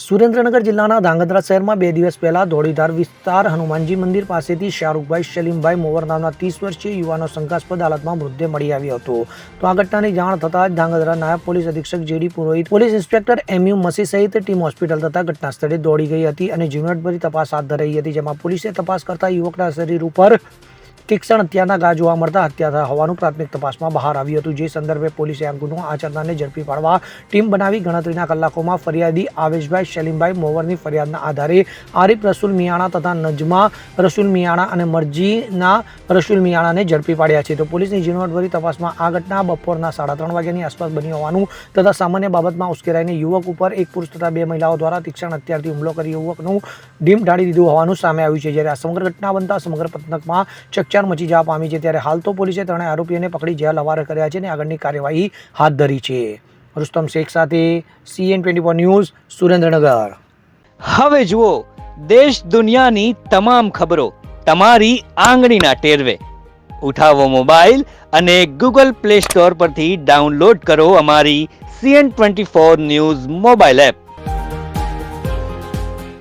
સુરેન્દ્રનગર જિલ્લાના ધાંગધ્રા શહેરમાં બે દિવસ પહેલા ધોળીધાર વિસ્તાર હનુમાનજી મંદિર પાસેથી શાહરૂખભાઈ સલીમભાઈ મોવર નામના ત્રીસ વર્ષીય યુવાનો શંકાસ્પદ હાલતમાં મૃતદેહ મળી આવ્યો હતો. તો આ ઘટનાની જાણ થતાં જ ધાંગધ્રા નાયબ પોલીસ અધિક્ષક JD Purohit, police inspector M U Masi સહિત ટીમ હોસ્પિટલ તથા ઘટના સ્થળે દોડી ગઈ હતી અને ઝીણવટભરી તપાસ હાથ ધરાઈ હતી, જેમાં પોલીસે તપાસ કરતા યુવકના શરીર ઉપર તીક્ષ્ણ હત્યાના ગા જોવા મળતા હત્યા હોવાનું પ્રાથમિક તપાસમાં બહાર આવ્યું હતું. જે સંદર્ભે પોલીસે આ ગુનો આચરનારને ઝડપી પાડવા ટીમ બનાવી ગણતરીના કલાકોમાં ફરિયાદી આવેશભાઈ શલીમભાઈ મોવરની ફરિયાદના આધારે આરિફ રસુલ મિયાણા તથા નજમા રસુલ મિયાણા અને મરજીના રસુલ મિયાણાને ઝડપી પાડ્યા છે. તો પોલીસની ઝીણવટભરી તપાસમાં આ ઘટના બપોરના સાડા ત્રણ વાગ્યાની આસપાસ બની હોવાનું તથા સામાન્ય બાબતમાં ઉશ્કેરાઈને યુવક ઉપર એક પુરુષ તથા બે મહિલાઓ દ્વારા તીક્ષણ હત્યારથી હુમલો કરી યુવકનું ડીમ ઢાળી દીધું હોવાનું સામે આવ્યું છે. જ્યારે આ સમગ્ર ઘટના બનતા સમગ્ર પંથકમાં ચકચાર મચી જવા પામી છે ત્યારે હાલ તો પોલીસે ત્રણેય આરોપીઓને પકડી જેલ હવાલે કર્યા છે અને આગળની કાર્યવાહી હાથ ધરી છે. રુસ્તમ શેખ સાથે CN twenty four news, Surendranagar. હવે જુઓ, દેશ દુનિયાની તમામ ખબરો તમારી આંગળીના ટેરવે. ઉઠાવો મોબાઈલ અને ગૂગલ પ્લે સ્ટોર પરથી ડાઉનલોડ કરો અમારી CN twenty four news mobile app.